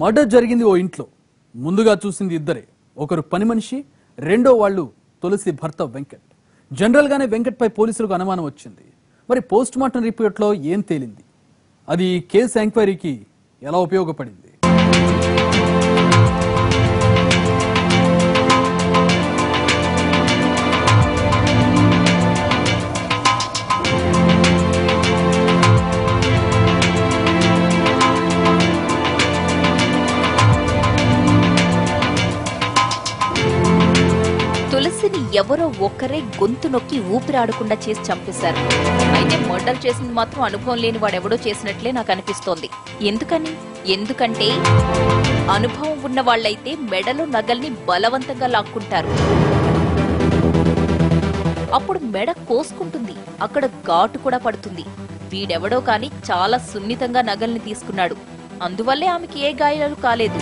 Murder జరిగింది ఓ ఇంట్లో. ముందుగా చూసింది ఇద్దరే. ఒకరు పని మనిషి రెండో వాళ్ళు తులసి భర్త వెంకట్. జనరల్గానే వెంకట్పై పోలీసులకు అనుమానం వచ్చింది. మరి పోస్ట్ మార్టం రిపోర్ట్లో ఏం తేలింది? అది కేసు ఎంక్వైరీకి ఎలా ఉపయోగపడింది? ఎవరో ఒక్కరే గొంతు నొక్కి ఊపిరాడకుండా చేసి చంపేశారు. అయితే మర్డర్ చేసింది మాత్రం అనుభవం లేని వాడెవడో చేసినట్లే నాకు అనిపిస్తోంది. ఎందుకని? ఎందుకంటే అనుభవం ఉన్న వాళ్ళైతే మెడలో నగల్ని బలవంతంగా లాక్కుంటారు. అప్పుడు మెడ కోసుకుంటుంది. అక్కడ ఘాటు కూడా పడుతుంది. వీడెవడో కాని చాలా సున్నితంగా నగల్ని తీసుకున్నాడు. అందువల్లే ఆమెకి ఏ గాయాలు కాలేదు.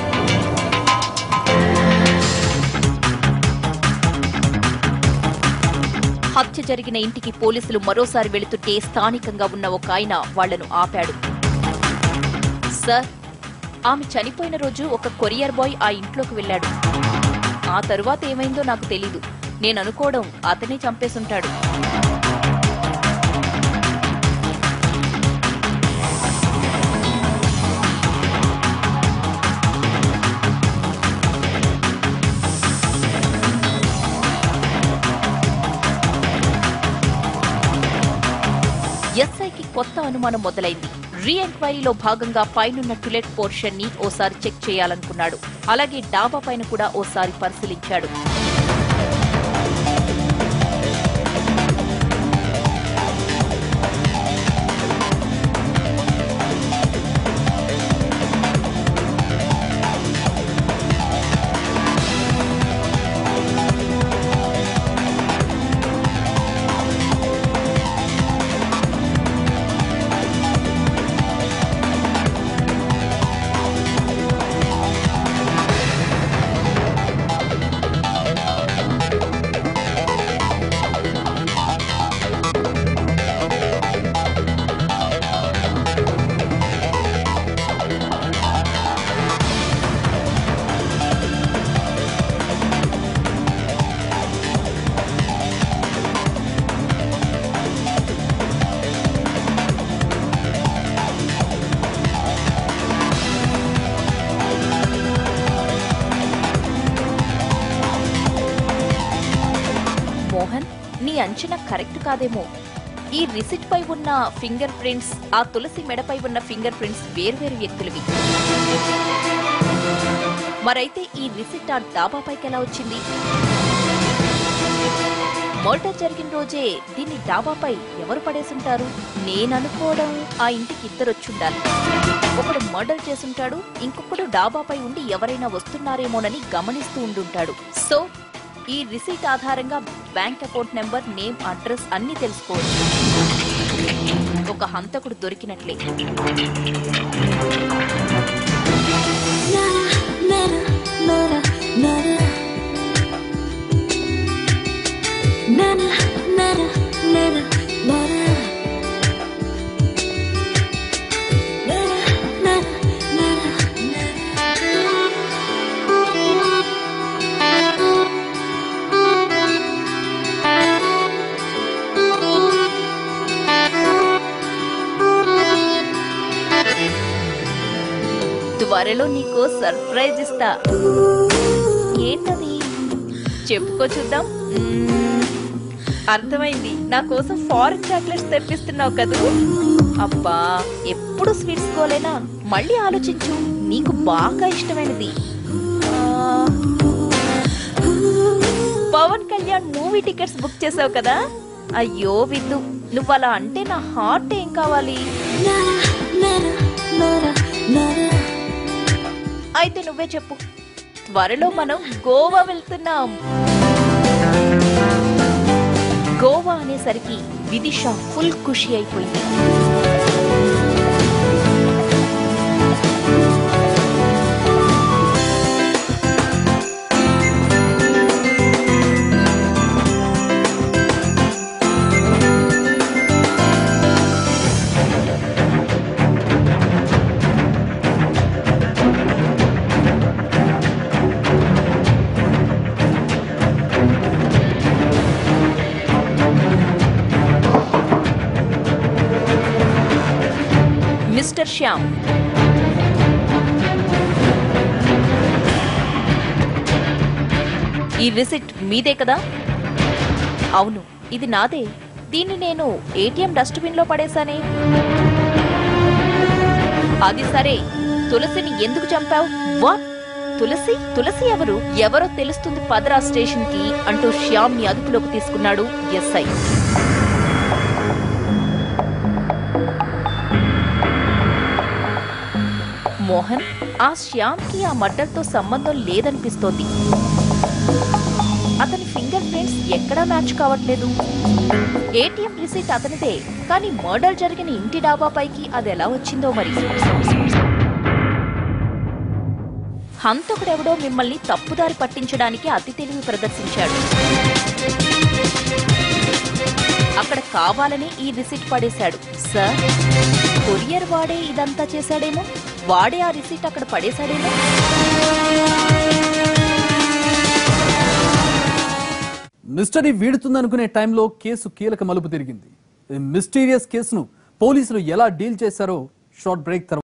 హత్య జరిగిన ఇంటికి పోలీసులు మరోసారి వెళుతుంటే స్థానికంగా ఉన్న ఒక ఆయన వాళ్ళను ఆపాడు. సార్ ఆమె చనిపోయిన రోజు ఒక కొరియర్ బాయ్ ఆ ఇంట్లోకి వెళ్ళాడు. ఆ తరువాత ఏమైందో నాకు తెలీదు. నేను అనుకోవడం అతనే చంపేసుంటాడు. అనుమానం మొదలైంది. రీ ఎంక్వైరీలో భాగంగా పైనున్న టులెట్ పోర్షన్ని ఓసారి చెక్ చేయాలనుకున్నాడు. అలాగే డాబా పైన కూడా ఓసారి పరిశీలించాడు. అంచనా కరెక్ట్ కాదేమో. ఈ రిసిట్ పై ఉన్న ఫింగర్ ప్రింట్స్ ఆ తులసి మెడపై ఉన్న ఫింగర్ ప్రింట్స్ వేర్వేరు వ్యక్తులవి. మరైతే ఈ రిసిట్ ఆ డాబాపైకి ఎలా వచ్చింది? మర్డర్ జరిగిన రోజే దీన్ని డాబాపై ఎవరు పడేసుంటారు? నేననుకోవడం ఆ ఇంటికి ఇద్దరు వచ్చుండాలి ఒకడు మర్డర్ చేసుంటాడు ఇంకొకడు డాబాపై ఉండి ఎవరైనా వస్తున్నారేమోనని గమనిస్తూ ఉండుంటాడు. సో ఈ రిసీట్ ఆధారంగా bank account number name address అన్ని తెలుసుకోవచ్చు. ఒక హంతకుడు దొరికినట్లే. త్వరలో నీకు సర్ప్రైజ్ ఇస్తా. ఏంటది? చెప్పుకో చూద్దాం. అర్థమైంది. నా కోసం ఫారెన్ చాక్లెట్స్ తెప్పిస్తున్నావు కదూ? అబ్బా ఎప్పుడు స్వీట్స్ కోలేనా? మళ్ళీ ఆలోచించు. నీకు బాగా ఇష్టమైనది. Pawan Kalyan movie tickets book చేసావు కదా? అయ్యో విందు. నువ్వు అలా అంటే నా హార్ట్ ఏం కావాలి? అయితే నువ్వే చెప్పు. త్వరలో మనం గోవా వెళ్తున్నాం. గోవా అనేసరికి విదిషా ఫుల్ ఖుషి అయిపోయింది. మిస్టర్ శ్యామ్ ఈ రిసిట్ మీదే కదా? అవును ఇది నాదే. దీన్ని నేను ఏటీఎం డస్ట్బిన్లో పడేశానే. అది సరే తులసిని ఎందుకు చంపావు? వాట్? తులసి? తులసి ఎవరు? ఎవరో తెలుస్తుంది పదరా స్టేషన్కి అంటూ శ్యామ్ని అదుపులోకి తీసుకున్నాడు ఎస్ఐ. మోహన్ ఆ శ్యామ్కి ఆ మర్డర్తో సంబంధం లేదనిపిస్తోంది. అతని ఫింగర్ ప్రింట్స్ ఎక్కడా మ్యాచ్ కావట్లేదు. ఏటీఎం రిసీట్ అతనిదే కానీ మర్డర్ జరిగిన ఇంటి డాబా పైకి అది ఎలా వచ్చిందో మరి. హంతకుడెవడో మిమ్మల్ని తప్పుదారి పట్టించడానికి అతి తెలివి ప్రదర్శించాడు. అక్కడ కావాలని ఈ రిసిట్ పడేశాడు. సార్ కొరియర్ వాడే ఇదంతా చేశాడేమో? వాడే ఆ రిసీట్ అక్కడ పడేశాడేమో? మిస్టరీ వీడుతుందనుకునే టైంలో కేసు కీలక మలుపు తిరిగింది. మిస్టీరియస్ కేసును పోలీసులు ఎలా డీల్ చేశారో షార్ట్ బ్రేక్ తర్వాత